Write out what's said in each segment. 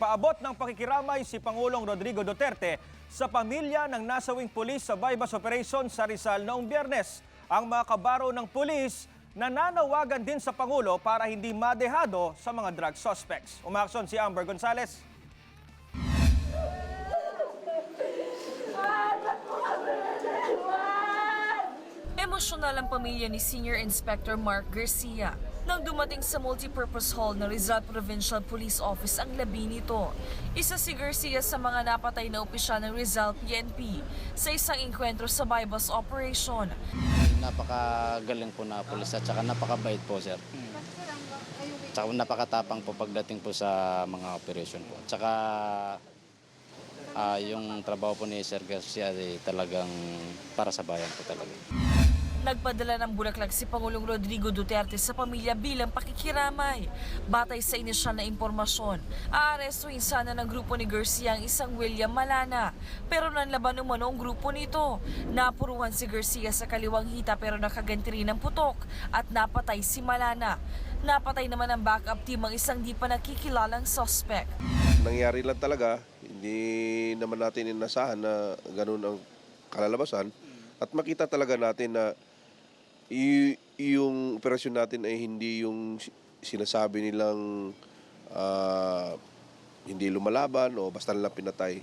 Nagpaabot ng pakikiramay si Pangulong Rodrigo Duterte sa pamilya ng nasawing pulis sa bypass operation sa Rizal noong biyernes. Ang mga kabaro ng pulis nananawagan din sa Pangulo para hindi madehado sa mga drug suspects. Umaksyon si Amber Gonzales. Emosyonal ang pamilya ni Senior Inspector Mark Garcia nang dumating sa multipurpose hall ng Rizal Provincial Police Office ang labi nito. Isa si Garcia sa mga napatay na opisyal ng Rizal PNP sa isang inkwentro sa bypass operation. Napakagaling po na pulis at saka napakabait po, sir. Tsaka napakatapang po pagdating po sa mga operation po. Tsaka ah, yung trabaho po ni Sir Garcia ay talagang para sa bayan po talaga. Nagpadala ng bulaklak si Pangulong Rodrigo Duterte sa pamilya bilang pakikiramay. Batay sa inisyal na impormasyon, aarestuhin sana ng grupo ni Garcia ang isang William Malana. Pero nanlaban umano ang grupo nito. Napuruhan si Garcia sa kaliwang hita pero nakaganti rin ng putok at napatay si Malana. Napatay naman ang backup team ang isang di pa nakikilalang suspect. nangyari lang talaga, hindi naman natin inasahan na ganun ang kalalabasan. At makita talaga natin na yung operasyon natin ay hindi yung si- sinasabi nilang ah, hindi lumalaban o basta nilang pinatay.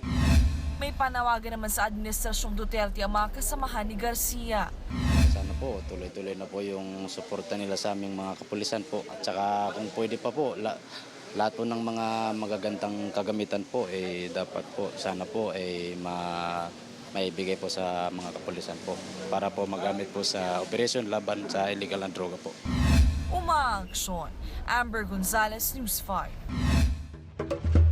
May panawagan naman sa Administrasyong Duterte ang mga kasamahan ni Garcia. Sana po, tuloy-tuloy na po yung suporta nila sa aming mga kapulisan po. At saka kung pwede pa po, la, lahat po ng mga magagandang kagamitan po, eh, dapat po, sana po, eh, ma, maibigay po sa mga kapulisan po para po magamit po sa operation laban sa illegal na droga po. Umaaksyon. Amber Gonzalez, News 5.